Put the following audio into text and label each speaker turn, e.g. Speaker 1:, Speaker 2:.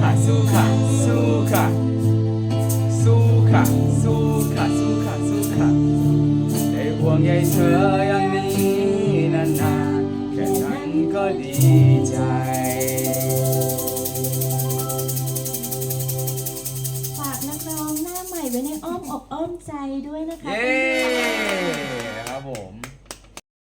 Speaker 1: ค่ะสู้ค่ะสู้ค่ะ
Speaker 2: สู้ค่ะสู้ค่ะสู้ได้ห่วงใยเธออย่างนี้นานๆแค่นั้นก็ดีใจ
Speaker 1: ฝากนักร้องหน้าใหม่ไว้ในอ้อมอกอ้อมใจด้วยนะคะ
Speaker 2: เย้ครับผม